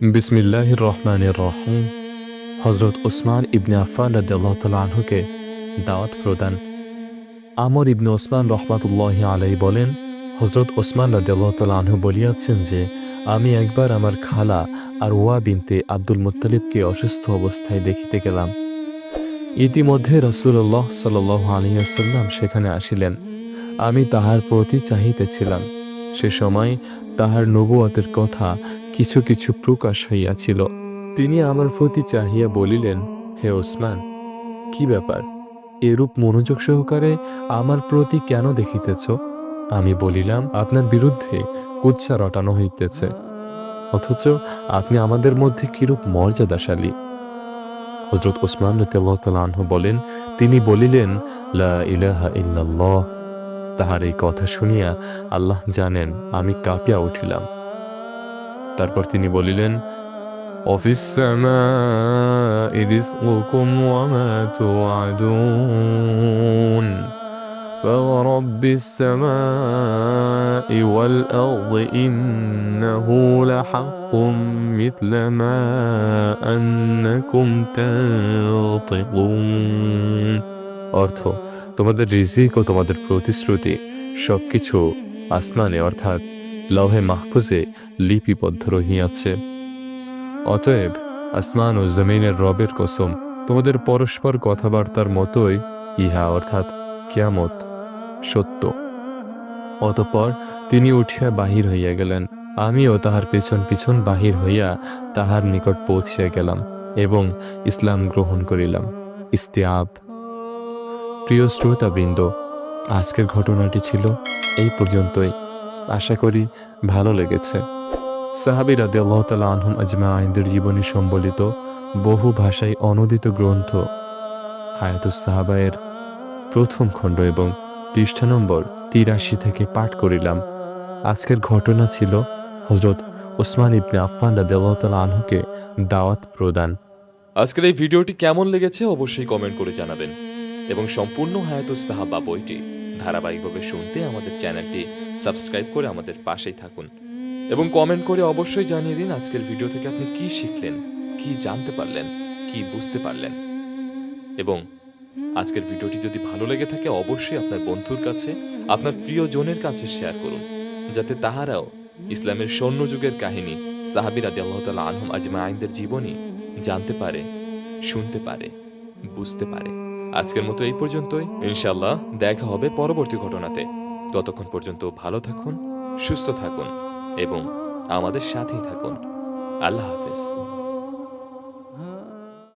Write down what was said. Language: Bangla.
বিসমিল্লাহ রহমান রহিম। হজরত ওসমান ইবনে আফান রাদিয়াল্লাহ তাআলা আনহুকে দাওয়াত প্রদান। আমর ইবনে ওসমান রহমাতুল্লাহ আলাই বলেন হজরত ওসমান রাদিয়াল্লাহ তাআলা আনহু বলিয়াছেন যে, আমি একবার আমার খালা আর ওয়া বিনতে আব্দুল মুত্তালিবকে অসুস্থ অবস্থায় দেখিতে গেলাম। ইতিমধ্যে রসুল্লাহ সাল আলিয়াসাল্লাম সেখানে আসিলেন। আমি তাহার প্রতি চাহিতেছিলাম। সে সময় তাহার নবুয়তের কথা কিছু কিছু প্রকাশ হইয়াছিল। তিনি আমার প্রতি চাহিয়া বলিলেন, হে ওসমান, কি ব্যাপার? এরূপ মনোযোগ সহকারে আমার প্রতি কেন দেখিতেছ? আমি বলিলাম, আপনার বিরুদ্ধে কুচ্ছা রটানো হইতেছে। অথচ আপনি আমাদের মধ্যে কিরূপ মর্যাদাশালী? হজরত ওসমান রতাহ বলেন, তিনি বলিলেন, লা ইলাহা ইল্লাল্লাহ তাহার এই কথা শুনিয়া আল্লাহ জানেন আমি কাঁপিয়া উঠিলাম তারপর তিনি বলিলেন অফিস رزقكم وما توعدون فورب السماء والأرض إنه لحق مثل ما أنكم تنطقون অর্থ, তোমাদের রিজিক ও তোমাদের প্রতিশ্রুতি, সবকিছু আসমানে, অর্থাৎ লহে মাহফুজে লিপিবদ্ধ রহিয়াছে। অতএব আসমান ও জমিনের রবের কসম, তোমাদের পরস্পর কথাবার্তার মতোই ইহা, অর্থাৎ কিয়ামত, সত্য। অতঃপর তিনি উঠিয়া বাহির হইয়া গেলেন, আমিও তাহার পেছন পিছন বাহির হইয়া তাহার নিকট পৌঁছিয়া গেলাম এবং ইসলাম গ্রহণ করিলাম। ইস্তিয়াব। প্রিয় শ্রোতাবৃন্দ, আজকের ঘটনাটি ছিল এই পর্যন্তই। আশা করি ভালো লেগেছে। সাহাবি রাদে আল্লাহ তালা আনহুম আজমা আইনদের জীবনী সম্বলিত বহু ভাষায় অনূদিত গ্রন্থ, হায়াতুস সাহাবায়ের প্রথম খণ্ড এবং পৃষ্ঠা নম্বর তিরাশি থেকে পাঠ করিলাম। আজকের ঘটনা ছিল হজরত ওসমান ইবনে আফফান রাদে আল্লাহ তালা আনহুকে দাওয়াত প্রদান। আজকের এই ভিডিওটি কেমন লেগেছে অবশ্যই কমেন্ট করে জানাবেন। এবং সম্পূর্ণ হায়াতুস সাহাবা বইটি ধারাবাহিকভাবে শুনতে আমাদের চ্যানেলটি সাবস্ক্রাইব করে আমাদের পাশেই থাকুন। এবং কমেন্ট করে অবশ্যই জানিয়ে দিন আজকের ভিডিও থেকে আপনি কি শিখলেন, কি জানতে পারলেন, কি বুঝতে পারলেন। এবং আজকের ভিডিওটি যদি ভালো লেগে থাকে, অবশ্যই আপনার বন্ধুর কাছে, আপনার প্রিয়জনের কাছে শেয়ার করুন, যাতে তাহারাও ইসলামের স্বর্ণ যুগের কাহিনী সাহাবিরাদি আল্লাহ তালা আনহম আজমা আইনদের জীবনী জানতে পারে, শুনতে পারে, বুঝতে পারে। আজকের মতো এই পর্যন্তই। ইনশাল্লাহ দেখা হবে পরবর্তী ঘটনাতে। ততক্ষণ পর্যন্ত ভালো থাকুন, সুস্থ থাকুন এবং আমাদের সাথেই থাকুন। আল্লাহ হাফেজ।